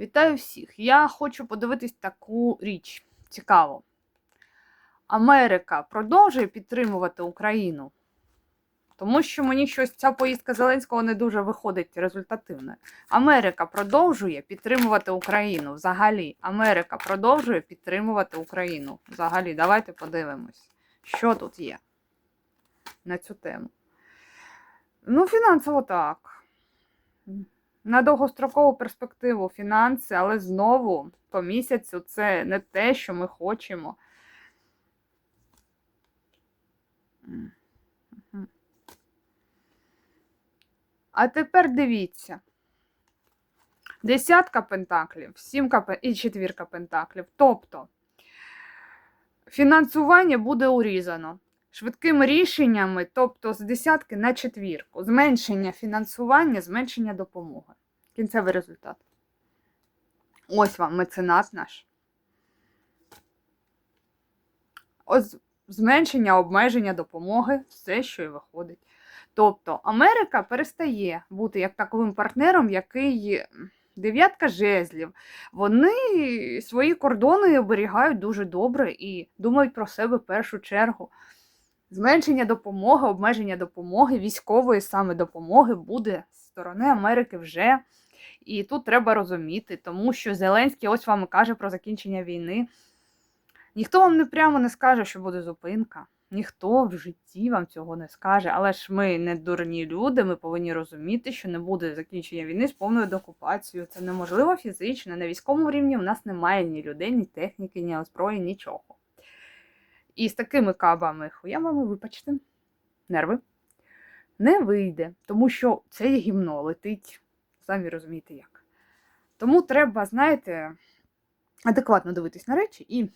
Вітаю всіх! Я хочу подивитись таку річ. Цікаво. Америка продовжує підтримувати Україну. Тому що мені щось ця поїздка Зеленського не дуже виходить результативною. Америка продовжує підтримувати Україну взагалі. Америка продовжує підтримувати Україну взагалі. Давайте подивимось, що тут є на цю тему. Ну, фінансово так. На довгострокову перспективу фінанси, але знову по місяцю це не те, що ми хочемо. А тепер дивіться. Десятка пентаклів, сімка і четвірка пентаклів. Тобто фінансування буде урізано швидкими рішеннями, тобто з десятки на четвірку. Зменшення фінансування, зменшення допомоги. Кінцевий результат. Ось вам меценат наш. Ось зменшення обмеження допомоги, все, що і виходить. Тобто Америка перестає бути як таковим партнером, який дев'ятка жезлів. Вони свої кордони оберігають дуже добре і думають про себе в першу чергу. Зменшення допомоги, обмеження допомоги, військової саме допомоги буде з сторони Америки вже. І тут треба розуміти, тому що Зеленський ось вам каже про закінчення війни. Ніхто вам не прямо не скаже, що буде зупинка. Ніхто в житті вам цього не скаже. Але ж ми не дурні люди, ми повинні розуміти, що не буде закінчення війни з повною деокупацією. Це неможливо фізично. На військовому рівні у нас немає ні людей, ні техніки, ні озброї, нічого. І з такими кабами, хуямами, вибачте, нерви, не вийде, тому що це гімно летить, самі розумієте як. Тому треба, знаєте, адекватно дивитись на речі і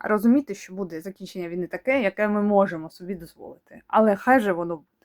розуміти, що буде закінчення війни таке, яке ми можемо собі дозволити. Але хай же воно буде.